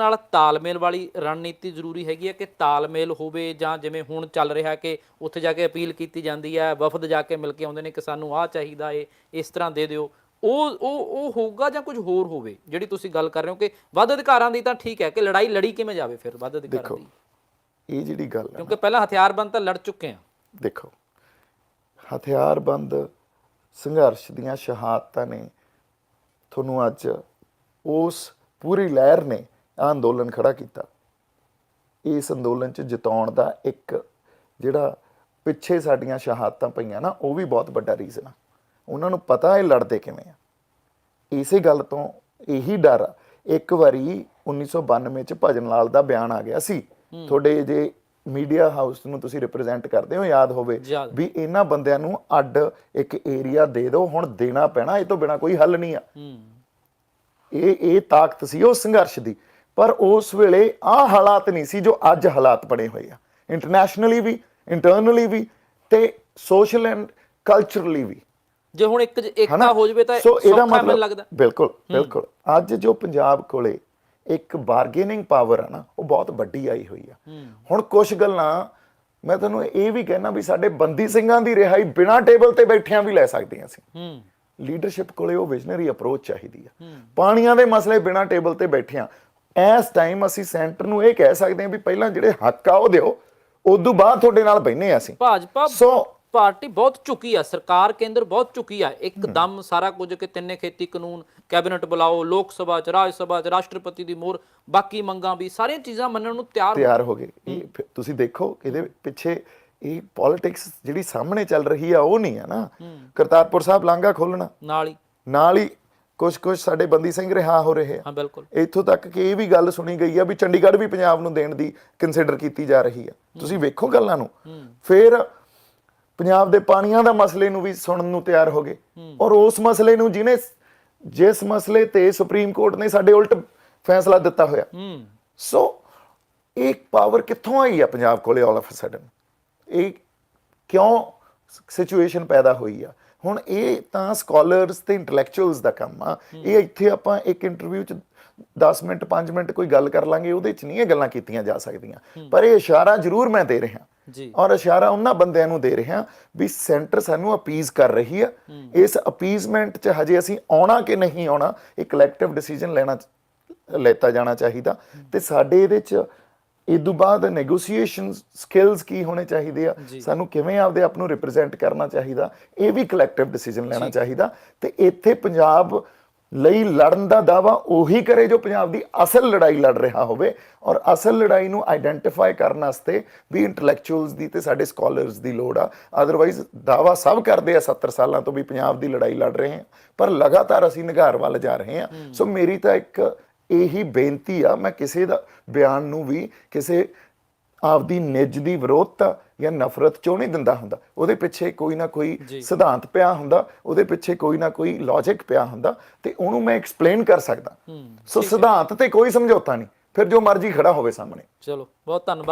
ਨਾਲ ਤਾਲਮੇਲ ਵਾਲੀ ਰਣਨੀਤੀ ਜ਼ਰੂਰੀ ਹੈਗੀ ਹੈ ਕਿ ਤਾਲਮੇਲ ਹੋਵੇ ਜਾਂ ਜਿਵੇਂ ਹੁਣ ਚੱਲ ਰਿਹਾ ਕਿ ਉੱਥੇ ਜਾ ਕੇ ਅਪੀਲ ਕੀਤੀ ਜਾਂਦੀ ਹੈ ਵਫਦ ਜਾ ਕੇ ਮਿਲ ਕੇ ਆਉਂਦੇ ਨੇ ਕਿ ਸਾਨੂੰ ਆਹ ਚਾਹੀਦਾ ਏ ਇਸ ਤਰ੍ਹਾਂ ਦੇ ਦਿਓ। ਉਹ ਉਹ ਉਹ ਹੋਊਗਾ ਜਾਂ ਕੁਝ ਹੋਰ ਹੋਵੇ? ਜਿਹੜੀ ਤੁਸੀਂ ਗੱਲ ਕਰ ਰਹੇ ਹੋ ਕਿ ਵੱਧ ਅਧਿਕਾਰਾਂ ਦੀ ਤਾਂ ਠੀਕ ਹੈ ਕਿ ਲੜਾਈ ਲੜੀ ਕਿਵੇਂ ਜਾਵੇ ਫਿਰ ਵੱਧ ਅਧਿਕਾਰਾਂ ਦੀ? ਇਹ ਜਿਹੜੀ ਗੱਲ ਹੈ ਕਿਉਂਕਿ ਪਹਿਲਾਂ ਹਥਿਆਰਬੰਦ ਤਾਂ ਲੜ ਚੁੱਕੇ ਆ। ਦੇਖੋ ਹਥਿਆਰਬੰਦ ਸੰਘਰਸ਼ ਦੀਆਂ ਸ਼ਹਾਦਤਾਂ ਨੇ ਤੁਹਾਨੂੰ ਅੱਜ ਉਸ ਪੂਰੀ ਲਹਿਰ ਨੇ ਆਹ ਅੰਦੋਲਨ ਖੜਾ ਕੀਤਾ। ਇਸ ਅੰਦੋਲਨ 'ਚ ਜਿਤਾਉਣ ਦਾ ਇੱਕ ਜਿਹੜਾ ਪਿੱਛੇ ਸਾਡੀਆਂ ਸ਼ਹਾਦਤਾਂ ਪਈਆਂ ਨਾ ਉਹ ਵੀ ਬਹੁਤ ਵੱਡਾ ਰੀਜ਼ਨ ਆ। ਉਹਨਾਂ ਨੂੰ ਪਤਾ ਇਹ ਲੜਦੇ ਕਿਵੇਂ ਆ। ਇਸੇ ਗੱਲ ਤੋਂ ਇਹੀ ਡਰ ਆ। ਇੱਕ ਵਾਰੀ 1992 ਚ ਭਜਨ ਲਾਲ ਦਾ ਬਿਆਨ ਆ ਗਿਆ ਸੀ। ਤੁਹਾਡੇ ਜੇ ਮੀਡੀਆ ਹਾਊਸ ਨੂੰ ਤੁਸੀਂ ਰਿਪਰੈਜ਼ੈਂਟ ਕਰਦੇ ਹੋ ਯਾਦ ਹੋਵੇ। ਵੀ ਇਹਨਾਂ ਬੰਦਿਆਂ ਨੂੰ ਅੱਡ ਇੱਕ ਏਰੀਆ ਦੇ ਦਿਓ ਹੁਣ ਦੇਣਾ ਪੈਣਾ ਇਹ ਤੋਂ ਬਿਨਾ ਕੋਈ ਹੱਲ ਨਹੀਂ ਆ। ਹੂੰ। ਇਹ ਇਹ ਤਾਕਤ ਸੀ ਉਹ ਸੰਘਰਸ਼ ਦੀ। ਪਰ ਉਸ ਵੇਲੇ ਆਹ ਹਾਲਾਤ ਨਹੀਂ ਸੀ ਜੋ ਅੱਜ ਹਾਲਾਤ ਬਣੇ ਹੋਏ ਆ। ਇੰਟਰਨੈਸ਼ਨਲੀ ਵੀ ਇੰਟਰਨਲੀ ਵੀ ਤੇ ਸੋਸ਼ਲ ਐਂਡ ਕਲਚਰਲੀ ਵੀ। ਜੇ ਹੁਣ ਇੱਕ ਇੱਕਤਾ ਹੋ ਜਵੇ ਤਾਂ ਸੋ ਇਹਦਾ ਸੌਖਾ ਮਤਲਬ ਮੈਨੂੰ ਲੱਗਦਾ। ਬਿਲਕੁਲ ਬਿਲਕੁਲ। ਅੱਜ ਜੋ ਪੰਜਾਬ ਕੋਲੇ ਇੱਕ ਬਾਰਗੇਨਿੰਗ ਪਾਵਰ ਆ ਨਾ ਉਹ ਬਹੁਤ ਵੱਡੀ ਆਈ ਹੋਈ ਆ। ਹੁਣ ਕੁਝ ਗੱਲਾਂ ਮੈਂ ਤੁਹਾਨੂੰ ਇਹ ਵੀ ਕਹਿਣਾ ਵੀ ਸਾਡੇ ਬੰਦੀ ਸਿੰਘਾਂ ਦੀ ਰਿਹਾਈ ਬਿਨਾਂ ਟੇਬਲ ਤੇ ਬੈਠਿਆਂ ਵੀ ਲੈ ਸਕਦੇ ਅਸੀਂ ਹੂੰ। ਲੀਡਰਸ਼ਿਪ ਕੋਲੇ ਉਹ ਵਿਜ਼ਨਰੀ ਅਪਰੋਚ ਚਾਹੀਦੀ ਆ। ਪਾਣੀਆਂ ਦੇ ਮਸਲੇ ਬਿਨਾਂ ਟੇਬਲ ਤੇ ਬੈਠਿਆਂ ਇਸ ਟਾਈਮ ਅਸੀਂ ਸੈਂਟਰ ਨੂੰ ਇਹ ਕਹਿ ਸਕਦੇ ਹਾਂ ਵੀ ਪਹਿਲਾਂ ਜਿਹੜੇ ਹੱਕ ਆ ਉਹ ਦਿਓ ਉਦੋਂ ਬਾਅਦ ਤੁਹਾਡੇ ਨਾਲ ਬੈਨੇ ਅਸੀਂ। ਭਾਜਪਾ ਸੋ ਪਾਰਟੀ ਬਹੁਤ ਝੁਕੀ ਆ ਸਰਕਾਰ ਕੇਂਦਰ ਬਹੁਤ ਝੁਕੀ ਆ ਇੱਕਦਮ ਸਾਰਾ ਕੁਝ ਕਿ ਤਿੰਨੇ ਖੇਤੀ ਕਾਨੂੰਨ ਕੈਬਨਿਟ ਬੁਲਾਓ ਲੋਕ ਸਭਾ ਚ ਰਾਜ ਸਭਾ ਚ ਰਾਸ਼ਟਰਪਤੀ ਦੀ ਮੋਹਰ ਬਾਕੀ ਮੰਗਾਂ ਵੀ ਸਾਰੀਆਂ ਚੀਜ਼ਾਂ ਮੰਨਣ ਨੂੰ ਤਿਆਰ ਤਿਆਰ ਹੋ ਗਏ। ਤੁਸੀਂ ਦੇਖੋ ਇਹਦੇ ਪਿੱਛੇ ਇਹ ਪੋਲਿਟਿਕਸ ਜਿਹੜੀ ਸਾਹਮਣੇ ਚੱਲ ਰਹੀ ਆ ਉਹ ਨਹੀਂ ਆ ਨਾ। ਕਰਤਾਰਪੁਰ ਸਾਹਿਬ ਲਾਂਘਾ ਖੋਲਣਾ ਨਾਲ ਹੀ। ਨਾਲ ਹੀ ਕੁਝ ਕੁਝ ਸਾਡੇ ਬੰਦੀ ਸਿੰਘ ਰਿਹਾ ਹੋ ਰਹੇ ਆ। ਹਾਂ ਬਿਲਕੁਲ। ਇੱਥੋਂ ਤੱਕ ਕਿ ਇਹ ਵੀ ਗੱਲ ਸੁਣੀ ਗਈ ਆ ਵੀ ਚੰਡੀਗੜ੍ਹ ਵੀ ਪੰਜਾਬ ਨੂੰ ਦੇਣ ਦੀ ਕੰਸੀਡਰ ਕੀਤੀ ਜਾ ਰਹੀ ਆ। ਤੁਸੀਂ ਵੇਖੋ ਗੱਲਾਂ ਨੂੰ। ਫਿਰ ਪੰਜਾਬ ਦੇ ਪਾਣੀਆਂ ਦਾ ਮਸਲੇ ਨੂੰ ਵੀ ਸੁਣਨ ਨੂੰ ਤਿਆਰ ਹੋ ਗਏ। ਔਰ ਉਸ ਮਸਲੇ ਨੂੰ ਜਿਹਨੇ ਜਿਸ ਮਸਲੇ ਤੇ ਸੁਪਰੀਮ ਕੋਰਟ ਨੇ ਸਾਡੇ ਉਲਟ ਫੈਸਲਾ ਦਿੱਤਾ ਹੋਇਆ। ਸੋ ਇਹ ਪਾਵਰ ਕਿੱਥੋਂ ਆਈ ਆ ਪੰਜਾਬ ਕੋਲੇ ਆਲ ਆਫ ਅ ਸਡਨ ਇਹ ਕਿਉਂ ਸਿਚੁਏਸ਼ਨ ਪੈਦਾ ਹੋਈ ਆ? ਹੁਣ ਇਹ ਤਾਂ ਸਕਾਲਰਸ ਤੇ ਇੰਟੈਲੈਕਚੁਅਲਸ ਦਾ ਕੰਮ ਆ। ਇਹ ਇੱਥੇ ਆਪਾਂ ਇੱਕ ਇੰਟਰਵਿਊ ਚ 10 ਮਿੰਟ 5 ਮਿੰਟ ਕੋਈ ਗੱਲ ਕਰ ਲਾਂਗੇ ਉਹਦੇ ਚ ਨਹੀਂ ਇਹ ਗੱਲਾਂ ਕੀਤੀਆਂ ਜਾ ਸਕਦੀਆਂ। ਪਰ ਇਹ ਇਸ਼ਾਰਾ ਜ਼ਰੂਰ ਮੈਂ ਦੇ ਰਿਹਾ। ਜੀ। ਔਰ ਇਸ਼ਾਰਾ ਉਹਨਾਂ ਬੰਦਿਆਂ ਨੂੰ ਦੇ ਰਿਹਾ ਵੀ ਸੈਂਟਰ ਸਾਨੂੰ ਅਪੀਜ਼ ਕਰ ਰਹੀ ਆ। ਇਸ ਅਪੀਜ਼ਮੈਂਟ 'ਚ ਹਜੇ ਅਸੀਂ ਆਉਣਾ ਕਿ ਨਹੀਂ ਆਉਣਾ ਇਹ ਕਲੈਕਟਿਵ ਡਿਸੀਜਨ ਲੈਣਾ ਲੈਤਾ ਜਾਣਾ ਚਾਹੀਦਾ। ਤੇ ਸਾਡੇ ਇਹਦੇ 'ਚ ਇਸ ਤੋਂ ਬਾਅਦ ਨੈਗੋਸੀਏਸ਼ਨ ਸਕਿੱਲਸ ਕੀ ਹੋਣੇ ਚਾਹੀਦੇ ਆ? ਸਾਨੂੰ ਕਿਵੇਂ ਆਪਦੇ ਆਪ ਨੂੰ ਰਿਪਰੈਜ਼ੈਂਟ ਕਰਨਾ ਚਾਹੀਦਾ? ਇਹ ਵੀ ਕਲੈਕਟਿਵ ਡਿਸੀਜਨ ਲੈਣਾ ਚਾਹੀਦਾ। ਤੇ ਇੱਥੇ ਪੰਜਾਬ ਲਈ ਲੜਨ ਦਾ ਦਾਵਾ ਉਹੀ ਕਰੇ ਜੋ ਪੰਜਾਬ ਦੀ ਅਸਲ ਲੜਾਈ ਲੜ ਰਿਹਾ ਹੋਵੇ ਔਰ ਅਸਲ ਲੜਾਈ ਨੂੰ ਆਈਡੈਂਟੀਫਾਈ ਕਰਨ ਵਾਸਤੇ ਵੀ ਇੰਟੈਲੈਕਚੁਅਲਸ ਦੀ ਤੇ ਸਾਡੇ ਸਕਾਲਰਸ ਦੀ ਲੋੜ ਆ। ਅਦਰਵਾਈਜ਼ ਦਾਵਾ ਸਭ ਕਰਦੇ ਆ 70 ਸਾਲਾਂ ਤੋਂ ਵੀ ਪੰਜਾਬ ਦੀ ਲੜਾਈ ਲੜ ਰਹੇ ਹਾਂ ਪਰ ਲਗਾਤਾਰ ਅਸੀਂ ਨਿਗਾਰ ਵੱਲ ਜਾ ਰਹੇ ਹਾਂ। ਸੋ ਮੇਰੀ ਤਾਂ ਇੱਕ ਇਹੀ ਬੇਨਤੀ ਆ ਮੈਂ ਕਿਸੇ ਦਾ ਬਿਆਨ ਨੂੰ ਵੀ ਕਿਸੇ ਆਪਦੀ ਨਿੱਜ ਦੀ ਵਿਰੋਧਤਾ ਜਾਂ ਨਫ਼ਰਤ ਚੋਂ ਨਹੀਂ ਦਿੰਦਾ ਹੁੰਦਾ। ਉਹਦੇ ਪਿੱਛੇ ਕੋਈ ਨਾ ਕੋਈ ਸਿਧਾਂਤ ਪਿਆ ਹੁੰਦਾ ਉਹਦੇ ਪਿੱਛੇ ਕੋਈ ਨਾ ਕੋਈ ਲੌਜੀਕ ਪਿਆ ਹੁੰਦਾ ਤੇ ਉਹਨੂੰ ਮੈਂ ਐਕਸਪਲੇਨ ਕਰ ਸਕਦਾ। ਸੋ ਸਿਧਾਂਤ ਤੇ ਕੋਈ ਸਮਝੌਤਾ ਨਹੀਂ ਫਿਰ ਜੋ ਮਰਜ਼ੀ ਖੜਾ ਹੋਵੇ ਸਾਹਮਣੇ। ਚਲੋ ਬਹੁਤ ਧੰਨਵਾਦ।